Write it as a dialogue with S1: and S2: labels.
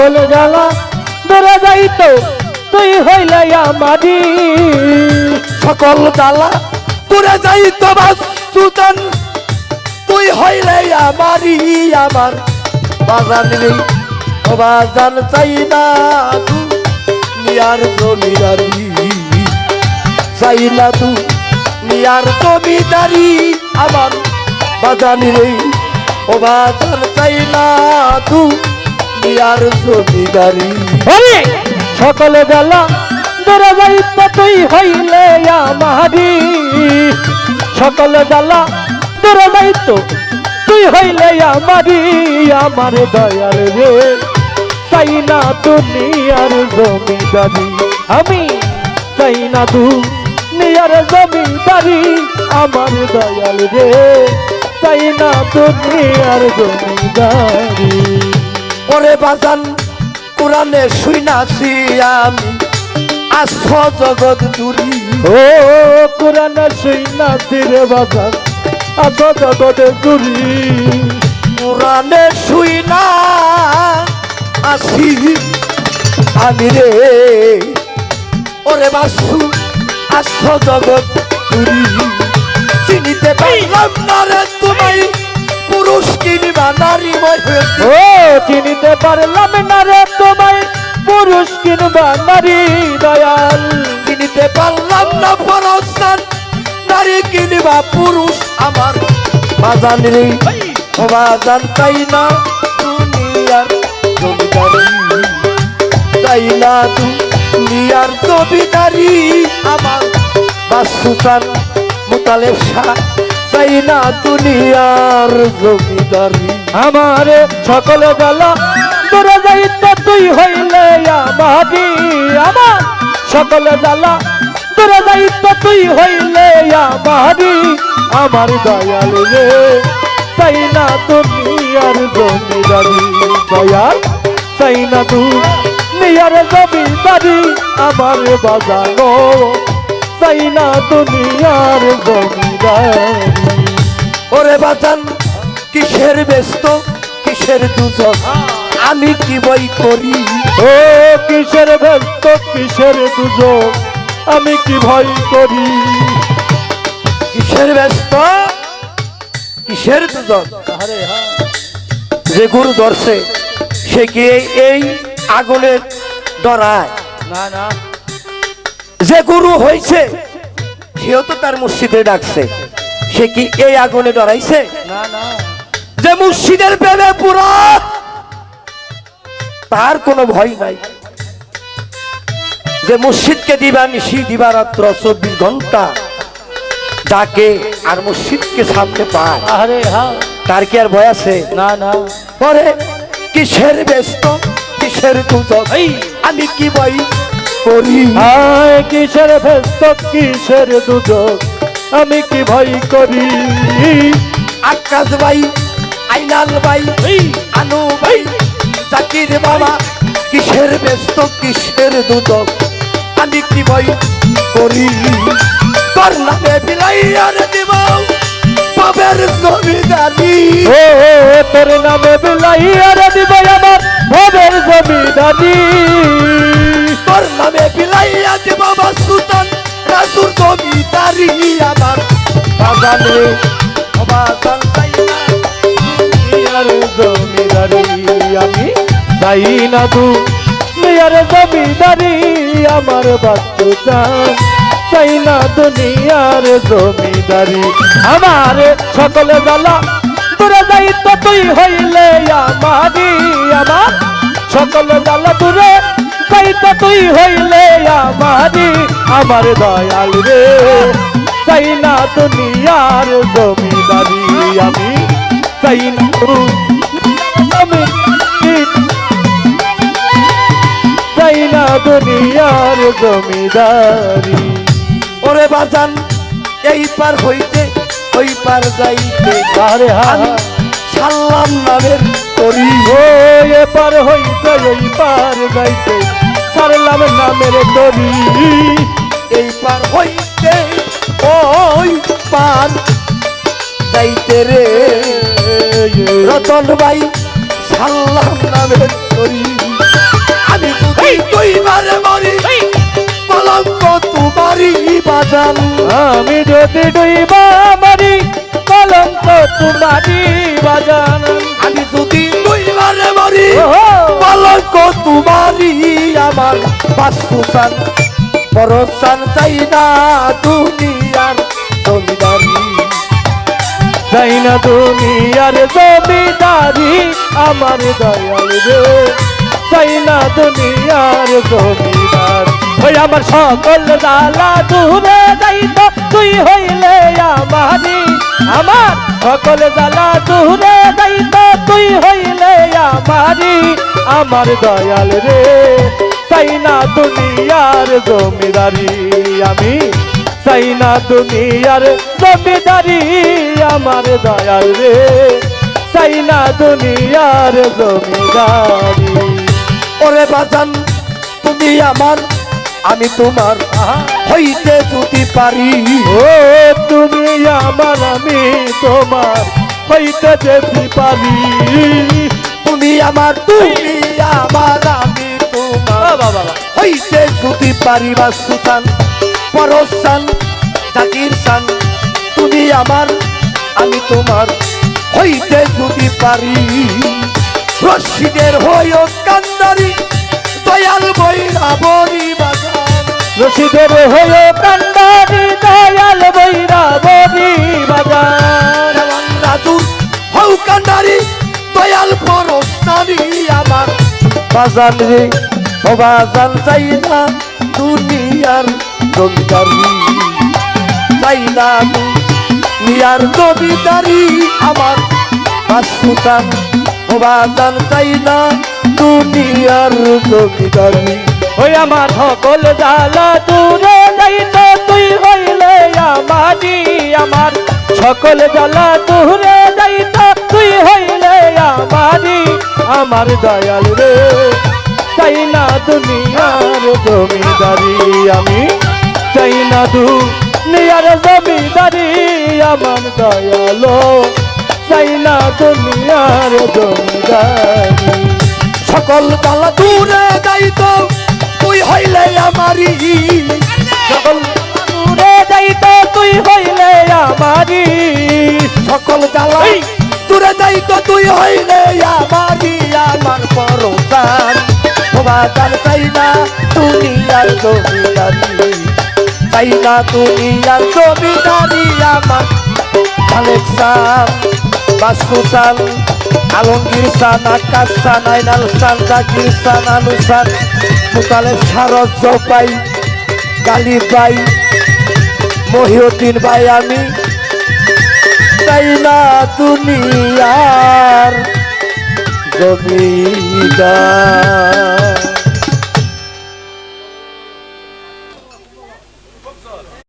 S1: সকল জ্বালা দূরে যাইতো তুই হইলে আমারি।
S2: সকল জ্বালা দূরে যাই তোমার সুতন তুই হইলে আমারই আমার। বাজান রে বাজান চাই না তু, নিয়ার জমিদারি। চাই না তু, নিয়ার জমিদারি আমার। বাজান রে ও বাজান চাই না তু নিয়ার জমিদারি
S1: সকল জ্বালা দূরে যাইতো তুই হইলে আমারি। সকল জ্বালা দূরে যাইতো তুই হইলে আমারি। আমার দয়াল রে, চাই না দুনিয়ার জমিদারি। আমি চাই না দুনিয়ার জমিদারি। আমার দয়াল রে, চাই না দুনিয়ার জমিদারি।
S2: ওরে বাজান কোরআনে শুইনাছি আমি। আস জগৎ জুড়ি
S1: ও কোরআন শুইনা তীরে বাজান আজ জগতে জুড়ি
S2: কোরআনে শুইনা আসি আমি রে ওরে বাসু আস জগৎ জুড়ি চিনিতে পারলাম না রে তোমায়। পুরুষ কিনবা নারী
S1: ও চিনিতে পারলাম না রে তোমায়। পুরুষ কিনবা নারী দয়াল।
S2: চিনিতে পারলাম না পরস্থান নারী কিনবা পুরুষ আমার। বাজান রে বাজান তাই না দুনিয়ার জমিদারি? তাই না দুনিয়ার জমিদারি আমার বাসুসান মোতালেব শাহ? তাই না দুনিয়ার জমিদারি।
S1: আমার সকল বেলা তোরা যাইতে তুই হইলে আমারি, আমার সকল বেলা তোরা যাইতে তুই হইলে আমারি। আমার দয়াল রে তাই না দুনিয়ার জমিদারি। দয়াল তাই না দুনিয়ার জমিদারি আমার বাজানো। তাই না দুনিয়ার জমিদারি।
S2: ওরে বাজান কিসের ব্যস্ত কিসের দুজন? আমি কি বই করি
S1: ও কিসের ব্যস্ত কিসের দুজন? আমি কি ভয় করি
S2: কিসের ব্যস্ত কিসের দুজন?
S1: হ্যাঁ
S2: যে গুরু ধরছে সে কি এই- আগুনের আগুনে ডরায়?
S1: না না।
S2: যে গুরু হয়েছে সেও তো তার মসজিদে ডাকছে। সে কি এই আগুনে ডরাইছে? যে মুর্শিদের প্রেমে পুরো তার কোনো ভয় নাই। যে মুর্শিদকে দিবা নিশি দিবারাত্র চব্বিশ ঘণ্টা ডাকে আর মুর্শিদকে সামনে পায়। তার কি আর ভয় আছে?
S1: না না।
S2: পরে কিসের ব্যস্ত কিসের
S1: এই।
S2: আমি কি বই করি?
S1: কিসের ব্যস্ত কিসের দুজন আমি কি ভয় করি?
S2: আকাশ ভাই আইনাল ভাই আনু ভাই জাকির বাবা কিসের ব্যস্ত কিসের দুদক? আমি কি বই করি? তোর নামে বিলাইয়ার দিব বাবের জমিদারি।
S1: ও তোর নামে বিলাইয়ার দিব আমার ভবের জমিদারি।
S2: তোর নামে বিলাইয়া দিব বাবা সুলতান রাজুর জমিদারি আমার বাগান বাগান তাই
S1: নিয়ার জমিদারি আমি তাই না তু নিয়ার জমিদারি আমার বাচ্চা চাই না দুনিয়ার জমিদারি। আমার সকলে জ্বালা দূরে যাইত তুই হইলে আমারি। আমার সকলে জ্বালা দূরে যাইত তুই হইলে আমারি আমার দয়াল রে। চাই না দুনিয়ার জমিদারি আমি। চাই না চাই না দুনিয়ার জমিদারি।
S2: ওরে বাজান এই পার হইতে ওই পার যাইতে।
S1: আরে
S2: সাল্লাম নামের করি
S1: ও এপার হইতে এই পার যাইতে। সারলাম নামের তরি
S2: এই পার হইতে ওই পার যাইতে রে। রতন ভাই সাল্লাম নামের করি আমি যদি দুইবারে মরি কলঙ্ক তোমারই বাজান।
S1: আমি যদি ডুইবা মারি কলঙ্ক তোমারি বাজান।
S2: আমি যদি আমার বাস্তুসান পরসান চাই না দুনিয়ার জমিদারি।
S1: চাই না দুনিয়ার জমিদারি আমার দয়াল রে। চাই না দুনিয়ার জমিদার। ওই আমার সকল জালা দূরে যাইত, তুই হইলে আমারি। আমার সকল জালা দূরে যাইত, তুই হইলে আমারি। আমার দয়াল রে। চাই না দুনিয়ার জমিদারি আমি চাই না দুনিয়ার জমিদারি আমার দয়াল রে। চাই না দুনিয়ার জমিদারি।
S2: ওরে বাজান তুমি আমার আমি তোমার হইতে যদি পারি।
S1: ও তুমি আমার আমি তোমার হইতে যেতে পারি।
S2: তুমি আমার তুমি আমার হইতে যদি পারি বা সুতান পরসান জাকির সান তুমি আমার আমি তোমার। হইতে যদি পারি রশিদের হইও কান্দারি দয়াল বইরা বরি বাজার
S1: রশিদের হয়ে কান্দারি দয়াল বৈরা বরি বাজার
S2: রাজুর হৌ কান্দারি দয়াল পরস্তানি আমার। বাজান রে ও বাজান চাই না দুনিয়ার জমিদারি। চাই না দুনিয়ার জমিদারি আমার বাসুতান ও চাই না দুনিয়ার জমিদারি।
S1: ওই আমার সকল জালা দূরে যাইত, তুই হইলে আমারি আমার। সকল জালা দূরে যাইত, তুই হইলে আমারি আমার দয়াল রে। চাই না দুনিয়ার জমিদারি আমি। চাই না দুনিয়ার জমিদারি আমার দয়াল। চাই না দুনিয়ার জমিদারি।
S2: সকল গালা দূরে যাইত তুই হইলে আমারি
S1: সকল দূরে যাইত তুই হইলে আমারি
S2: সকল জ্বালা
S1: এই!
S2: দূরে যাইত তুই হইলে আমারি আমার পরদান চাই না দুনিয়ার জমিদারি। চাই না দুনিয়ার জমিদারি আমার। খালেক সান আলমগীর সান, আকাশ সান, আইনাল সান, জাকির সান সারজ জপাই মহিউদ্দিন ভাই আমি। চাই না দুনিয়ার জমিদার